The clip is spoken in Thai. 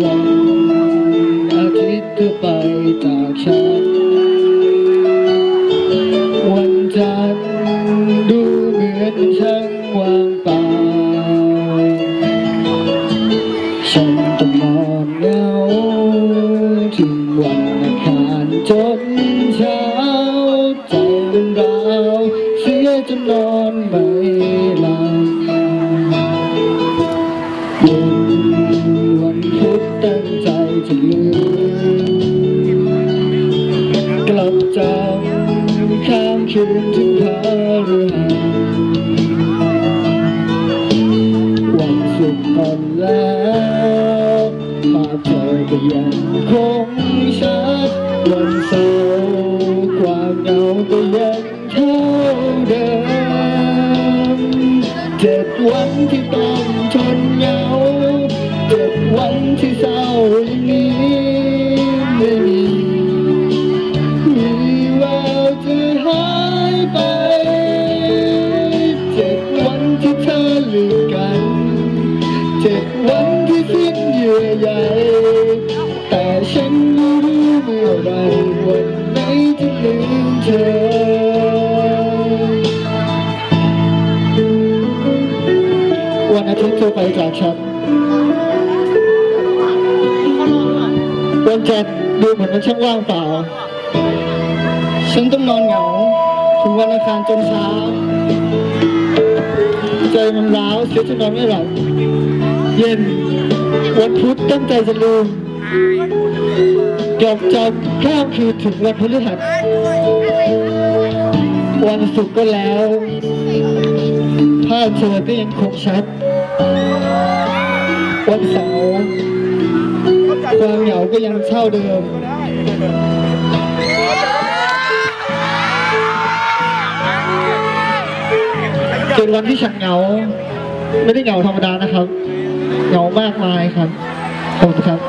วันอาทิตย์ก็ไปจากฉัน วันจันทร์ดูเหมือช่างวางเปล่าฉันต้องนอนเหงาถึงวันอังคารจนเช้าใจมันร้าวเสียจนนอนไม่ ข้ามคืนถึงพาฤหัสวันศุกร์ก่อนแล้วภาพเธอก็ยังคงชัดวันเสาร์ความเหงาก็ยังเท่าเดิมเจ็ดวันที่ต้องทนเหงาเจ็ดวันที่เศร้าอย่างนี้ รู้เมื่อไหรวันไหนจะลืมเธอ วันอาทิตย์เธอไปจากฉัน วันจันทร์ดูเหมือนมันช่างว่างเปล่า ฉันต้องนอนเหงา ถึงวันอังคารจนเช้า ใจมันร้าวเสียจนนอนไม่หลับ เย็น วันพุธตั้งใจจะลืม กลับจากข้ามคืนถึงวันพฤหัสวันศุกร์ก็แล้วภาพเธอก็ยังคงชัด วันเสาร์ความเหงาก็ยังเท่าเดิมจนวันที่ฉันเหงา ไม่ได้เหงาธรรมดานะครับ เหงามากมายครับขอบคุณครับ